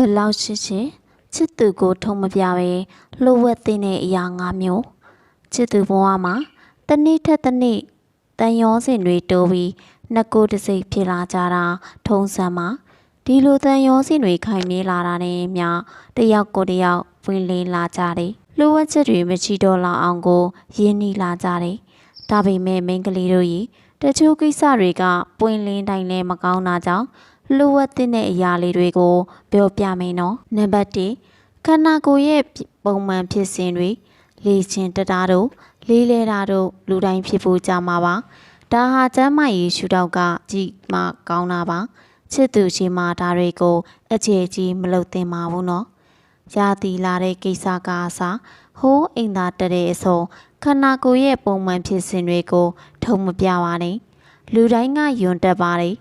ဘလောက်ချစ်ချစ်ချစ်သူကိုထုံမပြပဲလှုပ်ဝက်တဲ့အရာ၅မျိုးချစ်သူဘဝမှာတစ်နေ့ထက်တစ်နေ့တန်ရောစင်တွေတိုးပြီးနှစ်ကိုယ်တစ်စိတ်ဖြစ်လာကြတာထုံးစံမှာဒီလိုတန်ရောစင်တွေခိုင်မြဲလာတာနဲ့မျှတယောက်ကိုတယောက်ဝင်လင်းလာကြတယ်လှုပ်ဝက်ချက်တွေမချီတော့လောက်အောင်ကိုရင်းနှီးလာကြတယ်ဒါပေမဲ့မိန်းကလေးတို့ရေ တချို့ကိစ္စတွေကပွင့်လင်းတိုင်းလည်းမကောင်းတာကြောင့်လှုပ်ဝက်တဲ့အရာလေးတွေကိုပြောပြမယ်နော်နံပါတ်1ခန္ဓာကိုယ်ရဲ့ပုံမှန်ဖြစ်စဉ်တွေလေ့ကျင့်တတာတို့လေးလဲတာတို့လူတိုင်းဖြစ်ဖို့ကြမှာပါဒါဟာကျမ်းမာရေးရှုထောင့်ကကြည့်မှကောင်းတာပါချစ်သူချင်းမှဒါတွေကိုအခြေကြီးမလုပ်သင့်ပါဘူးနော်ရာသီလာတဲ့ကိစ္စကအစား ဟိုးအိမ်သာတက်တဲ့အစုံခန္ဓာကိုယ်ရဲ့ပုံမှန်ဖြစ်စဉ်တွေကို ထုံမပြပါနဲ့လူတိုင်းကယွန်တက်ပါတယ်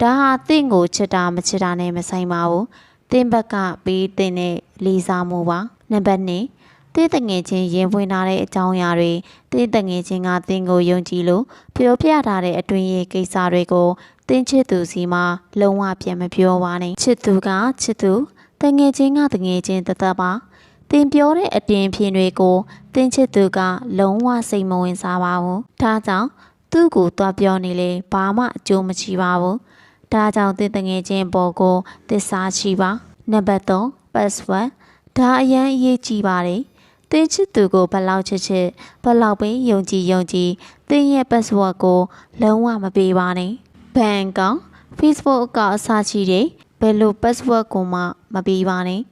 ဒါဟာတင့်ကိုချစ်တာမချစ်တာနဲ့မဆိုင်ပါဘူး။တင့်ဘက်ကပေးတဲ့နဲ့လေးစားမှုပါ။နံပါတ်2တင့်တငယ်ချင်းရင်ဖွင့်ထားတဲ့အကြောင်းအရာတွေတင့်တငယ်ချင်းကတင့်ကိုယုံကြည်လို့ပြောပြထားတဲ့အတွင်းရေးကိစ္စတွေကိုတင့်ချစ်သူစီမှာလုံးဝပြန်မပြောပါနဲ့။ချစ်သူကချစ်သူတငယ်ချင်းကတငယ်ချင်းတသက်ပါ။ တင်ပြောတဲ့အတင်ဖြင်းတွေကိုတင်ချစ်သူက လုံးဝစိတ်မဝင်စားပါဘူး။ဒါကြောင့်သူ့ကိုသွားပြောနေလေဘာမှအကျိုးမချီပါဘူး။ဒါကြောင့်သင်တငယ်ချင်းပေါ်ကိုသစ္စာရှိပါနံပါတ်3 password ဒါအရန်အရေးကြီးပါတယ်သင်ချစ်သူကိုဘယ်လောက်ချစ်ချစ်ဘယ်လောက်ပဲယုံကြည်ယုံကြည်သင်ရဲ့ password ကိုလုံးဝမပေးပါနဲ့ဘဏ်အကောင့် Facebook အကောင့်အစရှိတဲ့ဘယ်လို password ကိုမှမပေးပါနဲ့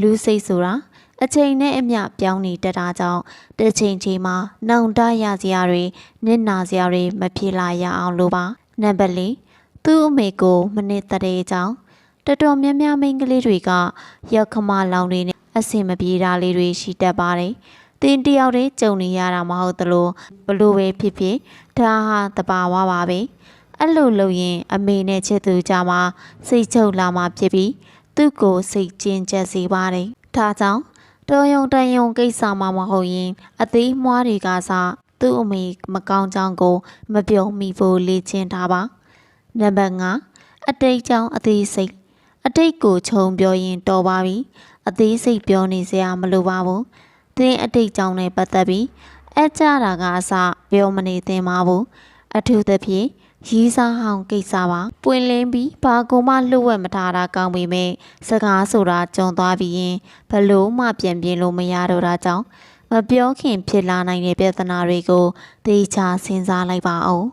လူစိတ်ဆိုတာ အချိန်နဲ့အမျှပြောင်းနေတတ်တာကြောင့်တစ်ချိန်ချိန်မှာနှောင်တရစရာတွေနစ်နာစရာတွေမဖြစ်လာရအောင်လို့ပါနံပါတ်4သူ့အမေကိုမနစ်တဲ့အကြောင်းတော်တော်များများမိန်းကလေးတွေကရောက်ခမလောင်တွေနဲ့အဆင်မပြေတာလေးတွေရှိတတ်ပါတယ်။တင်းတယောက်တည်းကြုံနေရတာမဟုတ်သလိုဘလို့ပဲဖြစ်ဖြစ်ဒါဟာတဘာဝပါပဲ။အဲ့လိုလုပ်ရင် အမေနဲ့ချစ်သူကြမှာစိတ်ချုပ်လာမှဖြစ်ပြီးသူ့ကိုစိတ်ကျဉ်ကျက်စေပါတယ်။ဒါကြောင့် တော်ယုံတန်ယုံကိစ္စမှမဟုတ်ရင် အသေးမွားတွေကစားသူ့အမေမကောင်းကြောင်းကို မပြုံမိဖို့လေ့ကျင့်ထားပါ။နံပါတ်5အတိတ်ကြောင့်အသေးစိတ်အတိတ်ကိုခြုံပြောရင်တော်ပါပြီအသေးစိတ်ပြောနေစရာမလိုပါဘူးသင်အတိတ်ကြောင့်လည်းပတ်သက်ပြီးအကြတာကအစပြောမနေသင်ပါဘူးအထူးသဖြင့် ရီးစားဟောင်းကိစ္စပါပွင့်လင်းပြီးဘာကုမှလှုပ်ဝက်မထားတာကောင်းပေမဲ့စကားဆိုတာကြုံသွားပြီးရင်ဘလို့မှပြန်ပြင်းလို့မရတော့တာကြောင့်မပြောခင်ဖြစ်လာနိုင်တဲ့ပြဿနာတွေကိုသေချာစဉ်းစားလိုက်ပါအောင်